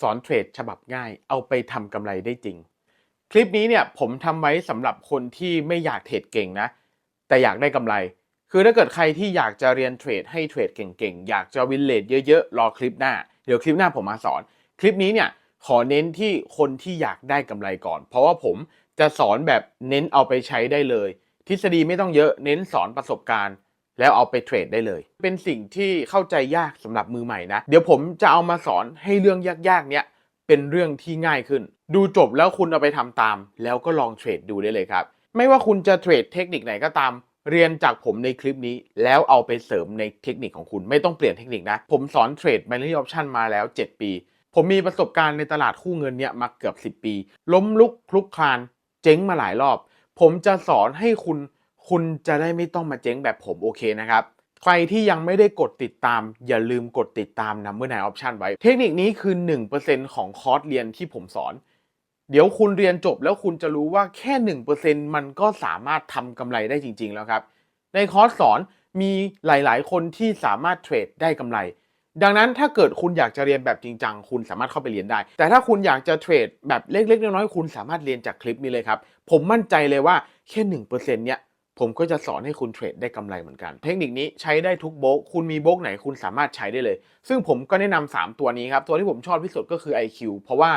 สอนเทรดฉบับง่าย เอาไปทำกำไรได้จริง คลิปนี้เนี่ยผมทำไว้สำหรับคนที่ไม่อยากเทรดเก่งนะ แต่อยากได้กำไร คือถ้าเกิดใครที่อยากจะเรียนเทรดให้เทรดเก่งๆ อยากจะวินเลทเยอะๆ รอคลิปหน้า เดี๋ยวคลิปหน้าผมมาสอน คลิปนี้เนี่ยขอเน้นที่คนที่อยากได้กำไรก่อน เพราะว่าผมจะสอนแบบเน้นเอาไปใช้ได้เลย ทฤษฎีไม่ต้องเยอะ เน้นสอนประสบการณ์ แล้วเอาไปเทรดได้เลย เป็นสิ่งที่เข้าใจยากสำหรับมือใหม่นะ เดี๋ยวผมจะเอามาสอนให้เรื่องยากๆเนี้ยเป็นเรื่องที่ง่ายขึ้น ดูจบแล้วคุณเอาไปทำตาม แล้วก็ลองเทรดดูได้เลยครับ ไม่ว่าคุณจะเทรดเทคนิคไหนก็ตาม เรียนจากผมในคลิปนี้ แล้วเอาไปเสริมในเทคนิคของคุณ ไม่ต้องเปลี่ยนเทคนิคนะ ผมสอนเทรด binary option มาแล้ว 7 ปี ผมมีประสบการณ์ในตลาดคู่เงินเนี่ยมาเกือบ 10 ปี ล้มลุกคลุกคลาน เจ๊งมาหลายรอบ ผมจะสอนให้คุณ คุณจะได้ไม่ต้องมาเจ๊งแบบผมโอเคนะครับ ใครที่ยังไม่ได้กดติดตาม อย่าลืมกดติดตาม Number 9 Option ไว้ เทคนิคนี้คือ 1%ของคอร์สเรียนที่ผมสอน เดี๋ยวคุณเรียนจบแล้วคุณจะรู้ว่าแค่ 1%มันก็สามารถทำกำไรได้จริง ๆ แล้วครับ ในคอร์สสอนมีหลาย ๆ คนที่สามารถเทรดได้กำไรดังนั้นถ้าเกิดคุณอยากจะเรียนแบบจริงจังคุณสามารถเข้าไปเรียนได้ แต่ถ้าคุณอยากจะเทรดแบบเล็กๆน้อยๆคุณสามารถเรียนจากคลิปนี้เลยครับ ผมมั่นใจเลยว่าแค่1%เนี่ย ผมก็จะสอนให้คุณเทรดได้กำไรเหมือนกัน เทคนิคนี้ใช้ได้ทุกโบกคุณมีโบกไหนคุณสามารถใช้ได้เลย ซึ่งผมก็แนะนำ3ตัวนี้ครับ ตัวที่ผมชอบที่สุดก็คือ IQ เพราะว่า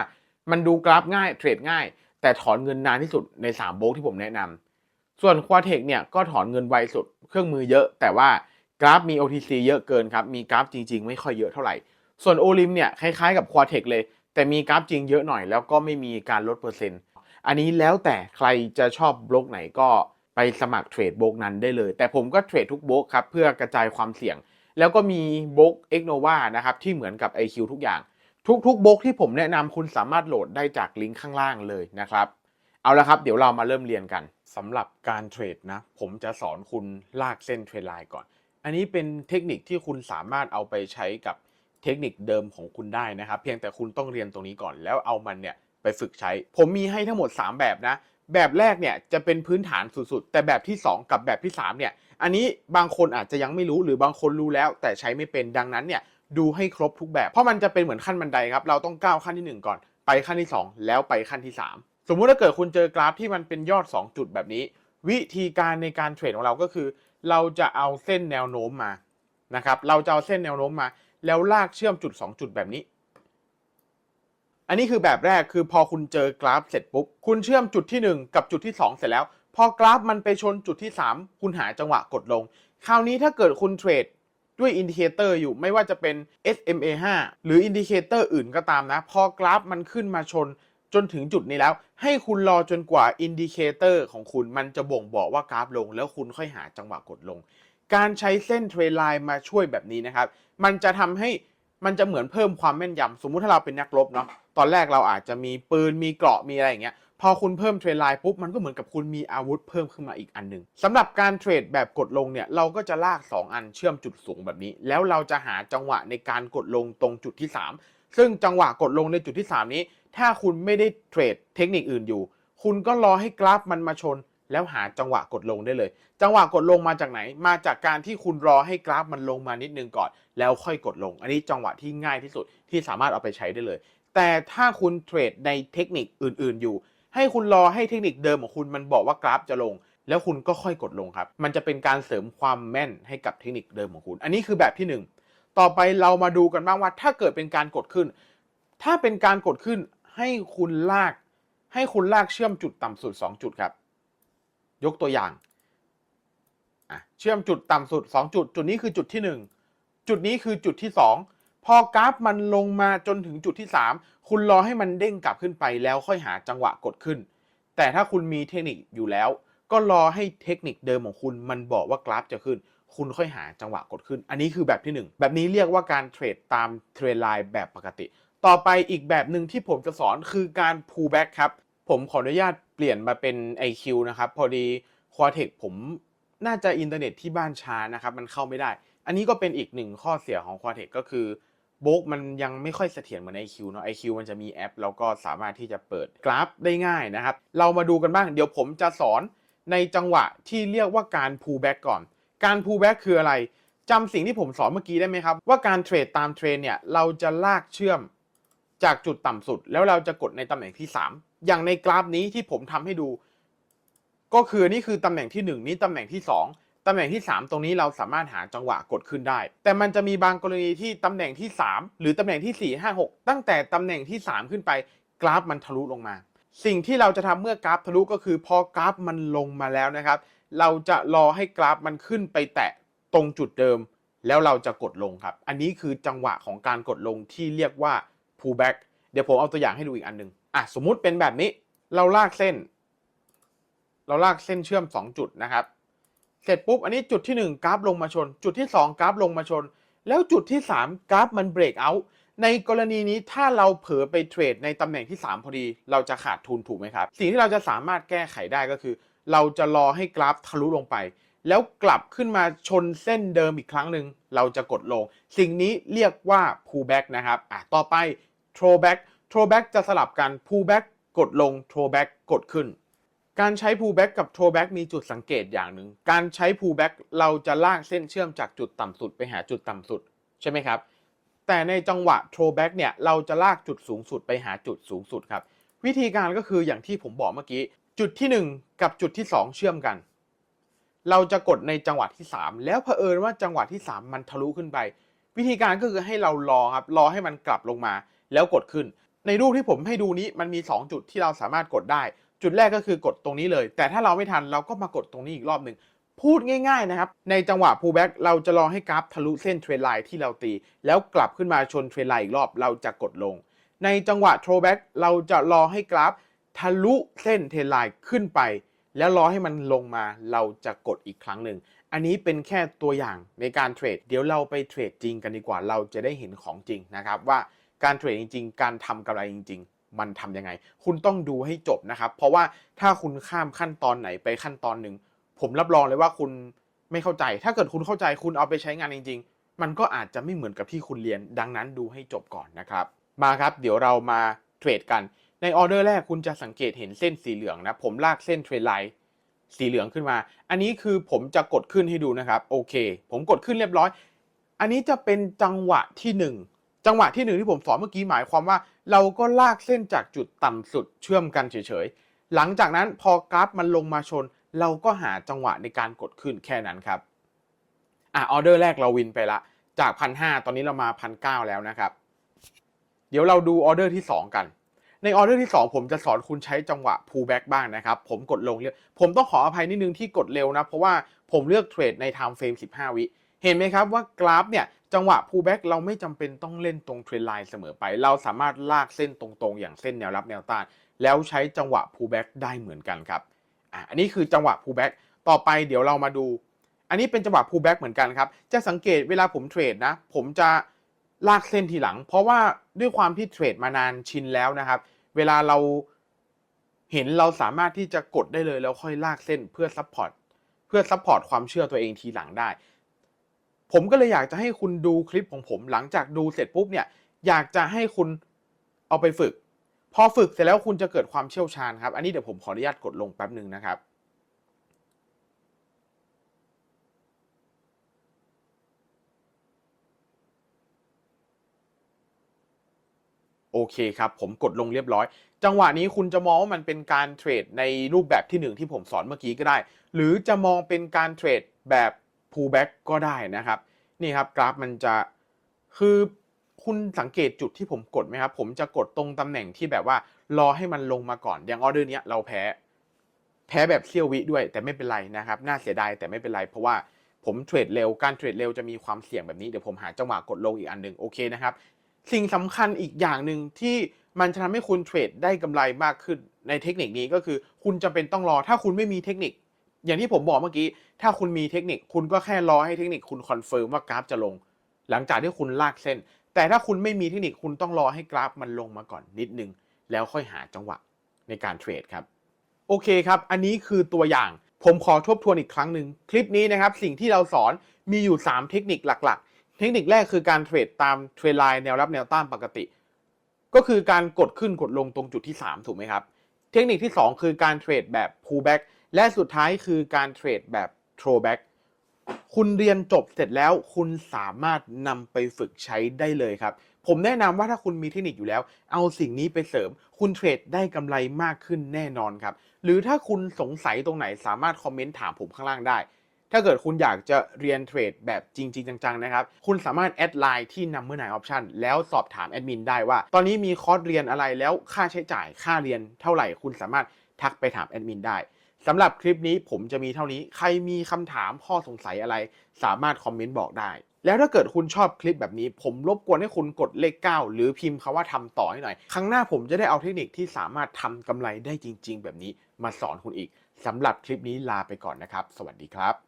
มันดูกราฟง่ายเทรดง่าย แต่ถอนเงินนานที่สุดใน 3 โบกที่ผมแนะนำส่วน q u a t e c เนี่ยก็ถอนเงินไวสุด เครื่องมือเยอะ แต่ว่ากราฟมี OTC เยอะเกินครับ มีกราฟจริง ๆ ไม่ค่อยเยอะเท่าไหร่ ส่วน o l i m เนี่ยคล้ายๆกับ q u a t e c เลย แต่มีกราฟจริงเยอะหน่อยแล้วก็ไม่มีการลดเปอร์เซ็นต์ อันนี้แล้วแต่ใครจะชอบโบกไหนก็ ไปสมัครเทรดโบกนั้นได้เลย แต่ผมก็เทรดทุกโบกครับเพื่อกระจายความเสี่ยง แล้วก็มีโบรก e x n o v a นะครับที่เหมือนกับ IQ ทุกอย่าง ทุกๆโบกที่ผมแนะนำคุณสามารถโหลดได้จากลิงก์ข้างล่างเลยนะครับเอาละครับเดี๋ยวเรามาเริ่มเรียนกันสำหรับการเทรดนะผมจะสอนคุณลากเส้นเทรดไลน์ก่อน อันนี้เป็นเทคนิคที่คุณสามารถเอาไปใช้กับเทคนิคเดิมของคุณได้นะครับ เพียงแต่คุณต้องเรียนตรงนี้ก่อนแล้วเอามันเนี่ยไปฝึกใช้ ผมมีให้ทั้งหมด 3 แบบนะ แบบแรกเนี่ยจะเป็นพื้นฐานสุดๆ แต่แบบที่ 2 กับแบบที่3เนี่ยอันนี้บางคนอาจจะยังไม่รู้หรือบางคนรู้แล้ว แต่ใช้ไม่เป็นดังนั้นเนี่ยดูให้ครบทุกแบบ เพราะมันจะเป็นเหมือนขั้นบันไดครับเราต้องก้าวขั้นทีหนึ่1 ก่อน ไปขั้นที่ 2 แล้วไปขั้นที่ 3 สมมุติถ้าเกิดคุณเจอกราฟที่มันเป็นยอด 2 จุดแบบนี้ วิธีการในการเทรดของเราก็คือ เราจะเอาเส้นแนวโน้มมานะครับเราจะเอาเส้นแนวโน้มมา แล้วลากเชื่อมจุด 2 จุดแบบนี้ อันนี้คือแบบแรกคือพอคุณเจอกราฟเสร็จปุ๊บ คุณเชื่อมจุดที่ 1 กับจุดที่ 2 เสร็จแล้ว พอกราฟมันไปชนจุดที่ 3 คุณหาจังหวะกดลง คราวนี้ถ้าเกิดคุณเทรดด้วยอินดิเคเตอร์อยู่ไม่ว่าจะเป็น SMA 5 หรืออินดิเคเตอร์อื่นก็ตามนะ พอกราฟมันขึ้นมาชนจนถึงจุดนี้แล้ว ให้คุณรอจนกว่าอินดิเคเตอร์ของคุณมันจะบ่งบอกว่ากราฟลง แล้วคุณค่อยหาจังหวะกดลง การใช้เส้นเทรนไลน์มาช่วยแบบนี้นะครับ มันจะทำให้ มันจะเหมือนเพิ่มความแม่นยำสมมุติถ้าเราเป็นนักรบเนาะตอนแรกเราอาจจะมีปืนมีเกราะมีอะไรอย่างเงี้ยพอคุณเพิ่มเทรนไลน์ปุ๊บมันก็เหมือนกับคุณมีอาวุธเพิ่มขึ้นมาอีกอันหนึ่งสำหรับการเทรดแบบกดลงเนี่ยเราก็จะลาก 2 อันเชื่อมจุดสูงแบบนี้ แล้วเราจะหาจังหวะในการกดลงตรงจุดที่ 3 ซึ่งจังหวะกดลงในจุดที่ 3 นี้ ถ้าคุณไม่ได้เทรดเทคนิคอื่นอยู่ คุณก็รอให้กราฟมันมาชน แล้วหาจังหวะกดลงได้เลย จังหวะกดลงมาจากไหน มาจากการที่คุณรอให้กราฟมันลงมานิดนึงก่อน แล้วค่อยกดลง อันนี้จังหวะที่ง่ายที่สุดที่สามารถเอาไปใช้ได้เลย แต่ถ้าคุณเทรดในเทคนิคอื่น ๆ อยู่ ให้คุณรอให้เทคนิคเดิมของคุณมันบอกว่ากราฟจะลง แล้วคุณก็ค่อยกดลงครับ มันจะเป็นการเสริมความแม่นให้กับเทคนิคเดิมของคุณ อันนี้คือแบบที่หนึ่งต่อไปเรามาดูกันบ้างว่า ถ้าเกิดเป็นการกดขึ้น ถ้าเป็นการกดขึ้นให้คุณลาก ให้คุณลากเชื่อมจุดต่ำสุด 2 จุดครับ ยกตัวอย่างเชื่อมจุดต่ำสุด 2 จุด จุดนี้คือจุดที่ 1 จุดนี้คือจุดที่ 2 พอกราฟมันลงมาจนถึงจุดที่ 3 คุณรอให้มันเด้งกลับขึ้นไปแล้วค่อยหาจังหวะกดขึ้น แต่ถ้าคุณมีเทคนิคอยู่แล้ว ก็รอให้เทคนิคเดิมของคุณมันบอกว่ากราฟจะขึ้น คุณค่อยหาจังหวะกดขึ้น อันนี้คือแบบที่ 1 แบบนี้เรียกว่าการเทรดตามเทรนไลน์แบบปกติ ต่อไปอีกแบบหนึ่งที่ผมจะสอนคือการ pull back ครับ ผมขออนุญาต เปลี่ยนมาเป็น IQ นะครับพอดี q u a t e c ผมน่าจะอินเทอร์เน็ตที่บ้านช้านะครับมันเข้าไม่ได้ อันนี้ก็เป็นอีกหนึ่งข้อเสียของ q u a t e c ก็คือโบกมันยังไม่ค่อยเสถียรเหมือน IQ เนาะ IQ มันจะมีแอป แล้วก็สามารถที่จะเปิดกราฟได้ง่ายนะครับ เรามาดูกันบ้าง เดี๋ยวผมจะสอนในจังหวะที่เรียกว่าการ pull back ก่อน การ pull back คืออะไรจำสิ่งที่ผมสอนเมื่อกี้ได้ไหมครับ ว่าการเทรดตามเทรนเนี่ยเราจะลากเชื่อมจากจุดต่ำสุด แล้วเราจะกดในตำแหน่งที่ 3 อย่างในกราฟนี้ที่ผมทำให้ดู ก็คือนี่คือตำแหน่งที่ 1 นี้ตำแหน่งที่ 2ตำแหน่งที่ 3 ตรงนี้เราสามารถหาจังหวะกดขึ้นได้ แต่มันจะมีบางกรณีที่ตำแหน่งที่ 3 หรือตำแหน่งที่ 4 5 6 ตั้งแต่ตำแหน่งที่ 3 ขึ้นไป กราฟมันทะลุลงมา สิ่งที่เราจะทำเมื่อกราฟทะลุก็คือพอกราฟมันลงมาแล้วนะครับ เราจะรอให้กราฟมันขึ้นไปแตะตรงจุดเดิม แล้วเราจะกดลงครับ อันนี้คือจังหวะของการกดลงที่เรียกว่า pullback เดี๋ยวผมเอาตัวอย่างให้ดูอีกอันหนึ่ง อะสมมุติเป็นแบบนี้เราลากเส้น เราลากเส้นเชื่อม 2 จุดนะครับ เสร็จปุ๊บอันนี้จุดที่ 1 กราฟลงมาชน จุดที่ 2 กราฟลงมาชน แล้วจุดที่ 3 กราฟมันเบรกเอาท์ในกรณีนี้ถ้าเราเผลอไปเทรดในตำแหน่งที่ 3 พอดี เราจะขาดทุนถูกไหมครับ สิ่งที่เราจะสามารถแก้ไขได้ก็คือ เราจะรอให้กราฟทะลุลงไป แล้วกลับขึ้นมาชนเส้นเดิมอีกครั้งหนึ่งเราจะกดลง สิ่งนี้เรียกว่า pullback นะครับอะต่อไป throwback throwback จะสลับกัน pullback กดลง throwback กดขึ้น การใช้ pullback กับ throwback มีจุดสังเกตอย่างหนึ่ง การใช้ pullback เราจะลากเส้นเชื่อมจากจุดต่ำสุดไปหาจุดต่ำสุด ใช่ไหมครับ แต่ในจังหวะ throwback เนี่ย เราจะลากจุดสูงสุดไปหาจุดสูงสุดครับ วิธีการก็คืออย่างที่ผมบอกเมื่อกี้ จุดที่ 1 กับจุดที่ 2 เชื่อมกันเราจะกดในจังหวะที่ 3 แล้วเผอิญว่าจังหวะที่ 3 มันทะลุขึ้นไป วิธีการก็คือให้เรารอครับรอให้มันกลับลงมา แล้วกดขึ้น ในรูปที่ผมให้ดูนี้มันมี 2 จุดที่เราสามารถกดได้ จุดแรกก็คือกดตรงนี้เลย แต่ถ้าเราไม่ทันเราก็มากดตรงนี้อีกรอบหนึ่งพูดง่ายๆนะครับ ในจังหวะ pullback เราจะรอให้กราฟทะลุเส้นเทรนไลน์ที่เราตี แล้วกลับขึ้นมาชนเทรนไลน์อีกรอบเราจะกดลง ในจังหวะ throwback เราจะรอให้กราฟทะลุเส้นเทรนไลน์ขึ้นไป แล้วรอให้มันลงมาเราจะกดอีกครั้งหนึ่งอันนี้เป็นแค่ตัวอย่างในการเทรดเดี๋ยวเราไปเทรดจริงกันดีกว่าเราจะได้เห็นของจริงนะครับว่า การเทรดจริง ๆ การทำกำไรจริง ๆ มันทำยังไง คุณต้องดูให้จบนะครับ เพราะว่าถ้าคุณข้ามขั้นตอนไหนไปขั้นตอนหนึ่งผมรับรองเลยว่าคุณไม่เข้าใจ ถ้าเกิดคุณเข้าใจคุณเอาไปใช้งานจริง ๆ มันก็อาจจะไม่เหมือนกับที่คุณเรียน ดังนั้นดูให้จบก่อนนะครับ มาครับ เดี๋ยวเรามาเทรดกัน ในออเดอร์แรกคุณจะสังเกตเห็นเส้นสีเหลืองนะ ผมลากเส้นเทรนไลน์สีเหลืองขึ้นมา อันนี้คือผมจะกดขึ้นให้ดูนะครับ โอเค ผมกดขึ้นเรียบร้อย อันนี้จะเป็นจังหวะที่หนึ่ง จังหวะที่หนึ่งที่ผมสอนเมื่อกี้หมายความว่าเราก็ลากเส้นจากจุดต่ำสุดเชื่อมกันเฉยๆ หลังจากนั้นพอกราฟมันลงมาชน เราก็หาจังหวะในการกดขึ้นแค่นั้นครับอะออเดอร์แรกเราวินไปละ จากพันหตอนนี้เรามาพันเแล้วนะครับ เดี๋ยวเราดูออเดอร์ที่ 2 กัน ในออเดอร์ที่ 2 ผมจะสอนคุณใช้จังหวะ pullback บ้างนะครับ ผมกดลงเรียผมต้องขออภัยนิดนึงที่กดเร็วนะ เพราะว่าผมเลือกเทรดใน time frame 15 วิ เห็นไหมครับว่ากราฟเนี่ยจังหวะ pullback เราไม่จำเป็นต้องเล่นตรงเทรนไลน์เสมอไป เราสามารถลากเส้นตรงๆ อย่างเส้นแนวรับแนวต้าน แล้วใช้จังหวะ pullback ได้เหมือนกันครับอะอันนี้คือจังหวะ pullback ต่อไปเดี๋ยวเรามาดู อันนี้เป็นจังหวะ pullback เหมือนกันครับจะสังเกตเวลาผมเทรดนะ ผมจะลากเส้นทีหลัง เพราะว่าด้วยความที่เทรดมานานชินแล้วนะครับ เวลาเราเห็นเราสามารถที่จะกดได้เลยแล้วค่อยลากเส้นเพื่อซัพพอร์ตเพื่อซัพพอร์ตความเชื่อตัวเองทีหลังได้ ผมก็เลยอยากจะให้คุณดูคลิปของผม หลังจากดูเสร็จปุ๊บเนี่ยอยากจะให้คุณเอาไปฝึก พอฝึกเสร็จแล้วคุณจะเกิดความเชี่ยวชาญครับ อันนี้เดี๋ยวผมขออนุญาตกดลงแป๊บหนึ่งนะครับโอเคครับ ผมกดลงเรียบร้อย จังหวะนี้คุณจะมองว่ามันเป็นการเทรดในรูปแบบที่หนึ่งที่ผมสอนเมื่อกี้ก็ได้ หรือจะมองเป็นการเทรดแบบ pullback ก็ได้นะครับ นี่ครับกราฟมันจะคือคุณสังเกตจุดที่ผมกดไหมครับ ผมจะกดตรงตำแหน่งที่แบบว่ารอให้มันลงมาก่อน อย่างออเดอร์เนี้ยเราแพ้ แพ้แบบเซี่ยววิด้วย แต่ไม่เป็นไรนะครับ น่าเสียดายแต่ไม่เป็นไร เพราะว่าผมเทรดเร็ว การเทรดเร็วจะมีความเสี่ยงแบบนี้ เดี๋ยวผมหาจังหวะกดลงอีกอันหนึ่งโอเคนะครับ สิ่งสำคัญอีกอย่างหนึ่งที่มันจะทำให้คุณเทรดได้กำไรมากขึ้นในเทคนิคนี้ก็คือ คุณจะเป็นต้องรอ ถ้าคุณไม่มีเทคนิค อย่างที่ผมบอกเมื่อกี้ ถ้าคุณมีเทคนิคคุณก็แค่รอให้เทคนิคคุณคอนเฟิร์มว่ากราฟจะลง หลังจากที่คุณลากเส้น แต่ถ้าคุณไม่มีเทคนิคคุณต้องรอให้กราฟมันลงมาก่อนนิดนึง แล้วค่อยหาจังหวะในการเทรดครับ โอเคครับ อันนี้คือตัวอย่างผมขอทบทวนอีกครั้งหนึ่งคลิปนี้นะครับ สิ่งที่เราสอนมีอยู่ 3 เทคนิคหลักๆ เทคนิคแรกคือการเทรดตามเทรนไลน์แนวรับแนวต้านปกติ ก็คือการกดขึ้นกดลงตรงจุดที่ 3 ถูกไหมครับ เทคนิคที่ 2 คือการเทรดแบบ pullback และสุดท้ายคือการเทรดแบบ throwback คุณเรียนจบเสร็จแล้วคุณสามารถนำไปฝึกใช้ได้เลยครับ ผมแนะนำว่าถ้าคุณมีเทคนิคอยู่แล้ว เอาสิ่งนี้ไปเสริม คุณเทรดได้กำไรมากขึ้นแน่นอนครับ หรือถ้าคุณสงสัยตรงไหนสามารถคอมเมนต์ถามผมข้างล่างได้ ถ้าเกิดคุณอยากจะเรียนเทรดแบบจริง ๆ จัง ๆ นะครับ คุณสามารถแอดไลน์ที่ Number 9 Option แล้วสอบถามแอดมินได้ว่า ตอนนี้มีคอร์สเรียนอะไรแล้วค่าใช้จ่ายค่าเรียนเท่าไหร่ คุณสามารถทักไปถามแอดมินได้ สำหรับคลิปนี้ผมจะมีเท่านี้ ใครมีคำถามข้อสงสัยอะไร สามารถคอมเมนต์บอกได้ แล้วถ้าเกิดคุณชอบคลิปแบบนี้ ผมรบกวนให้คุณกดเลข 9 หรือพิมพ์คาว่าทำต่อให้หน่อย ครั้งหน้าผมจะได้เอาเทคนิคที่สามารถทำกำไรได้จริง ๆ แบบนี้มาสอนคุณอีกสำหรับคลิปนี้ลาไปก่อนนะครับ สวัสดีครับ